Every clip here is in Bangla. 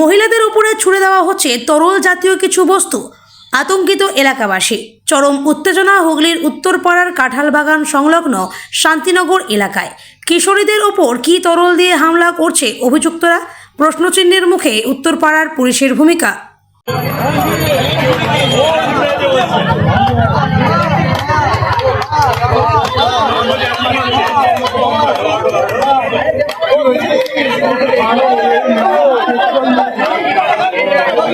মহিলাদের উপরে ছুড়ে দেওয়া হচ্ছে তরল জাতীয় কিছু বস্তু, আতঙ্কিত এলাকাবাসী। চরম উত্তেজনা হুগলির উত্তরপাড়ার কাঁঠালবাগান সংলগ্ন শান্তিনগর এলাকায়। কিশোরীদের ওপর কী তরল দিয়ে হামলা করছে অভিযুক্তরা? প্রশ্নচিহ্নের মুখে উত্তরপাড়ার পুলিশের ভূমিকা।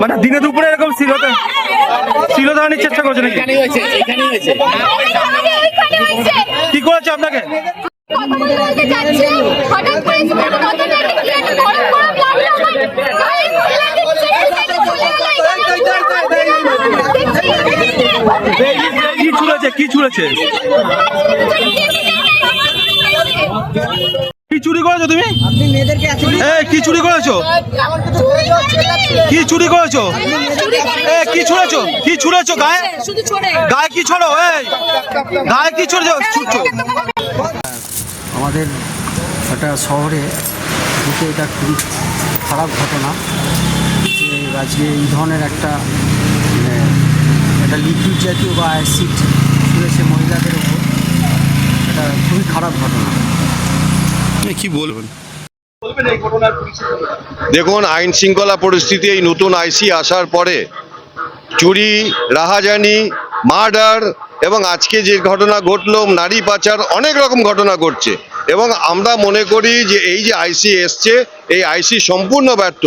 মানে দিনে দুপুরে এরকম শিলতা শিলধারণের চেষ্টা করছে নাকি? এখানেই হয়েছে এখানেই হয়েছে। কি করেছে আপনাকে? কি ছুড়েছে? কি ছুড়েছে কি চুরি করেছ তুমি? কি চুরি করেছ? কি চুরি করেছ? এ কি ছুড়েছো? কি ছুড়েছো গায়ে? গায়ে কি ছড়ো? এই গায়ে কি ছড়েছো। ছুটছো আমাদের একটা শহরে দুটো এটা খুবই খারাপ ঘটনা যে আজকে এই ধরনের একটা মানে একটা লিকুইড জাতীয় বা অ্যাসিড ছুঁড়েছে মহিলাদের উপর এটা খুবই খারাপ ঘটনা। কি বলবেন? দেখুন, আইন শৃঙ্খলা পরিস্থিতি, এই নতুন আইসি আসার পরে চুরি, রাহাজানি, মার্ডার এবং আজকে যে ঘটনা ঘটলো, নারী পাচার, অনেক রকম ঘটনা ঘটছে। এবং আমরা মনে করি যে এই যে আইসি এসছে, এই আইসি সম্পূর্ণ ব্যর্থ।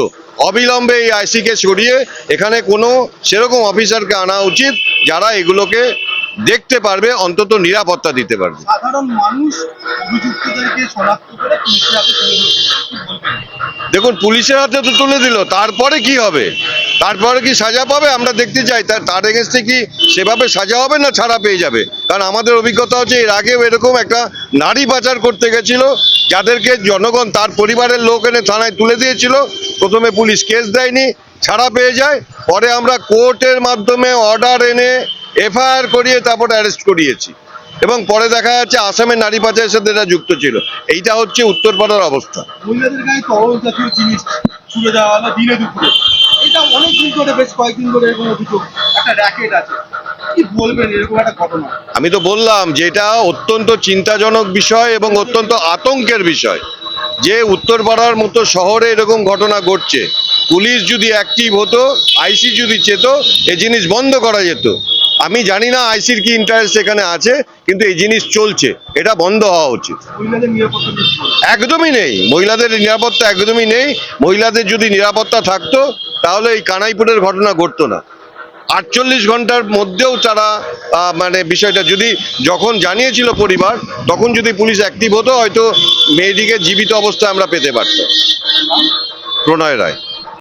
অবিলম্বে এই আইসিকে সরিয়ে এখানে কোনো সেরকম অফিসারকে আনা উচিত যারা এগুলোকে দেখতে পারবে অন্তত নিরাপত্তা দিতে পারবে? দেখুন পুলিশের হাতে তো তুলে দিল তারপরে কি হবে? তারপরে কি সাজা পাবে? আমরা দেখতে চাই তার তার এগেনস্টে কি সেভাবে সাজা হবে না ছাড়া পেয়ে যাবে? কারণ আমাদের অভিজ্ঞতা হচ্ছে এর আগেও এরকম একটা নারী পাচার করতে গেছিল যাদেরকে জনগণ তার পরিবারের লোক এনে থানায় তুলে দিয়েছিল। প্রথমে পুলিশ কেস দেয়নি ছাড়া পেয়ে যায়। পরে আমরা কোর্টের মাধ্যমে অর্ডার এনে এফআইআর করিয়ে তারপর অ্যারেস্ট করিয়েছি। এবং পরে দেখা যাচ্ছে আসামের নারী পাচারের সাথে এরা যুক্ত ছিল। এইটা হচ্ছে উত্তরপাড়ার অবস্থা। এটা আমি তো বললাম যে এটা অত্যন্ত চিন্তাজনক বিষয় এবং অত্যন্ত আতঙ্কের বিষয়। যে উত্তরপাড়ার মতো শহরে এরকম ঘটনা ঘটছে। পুলিশ যদি অ্যাক্টিভ হতো আইসি যদি চেত এ জিনিস বন্ধ করা যেত। আমি জানি না আইসির কি ইন্টারেস্ট এখানে আছে কিন্তু এই জিনিস চলছে এটা বন্ধ হওয়া উচিত? একদমই নেই মহিলাদের নিরাপত্তা একদমই নেই মহিলাদের যদি নিরাপত্তা থাকতো তাহলে এই কানাইপুরের ঘটনা ঘটতো না। আটচল্লিশ ঘণ্টার মধ্যেও তারা মানে বিষয়টা যদি যখন জানিয়েছিল পরিবার তখন যদি পুলিশ অ্যাক্টিভ হতো হয়তো মেয়েটিকে জীবিত অবস্থায় আমরা পেতে পারতাম। প্রণয় রায়।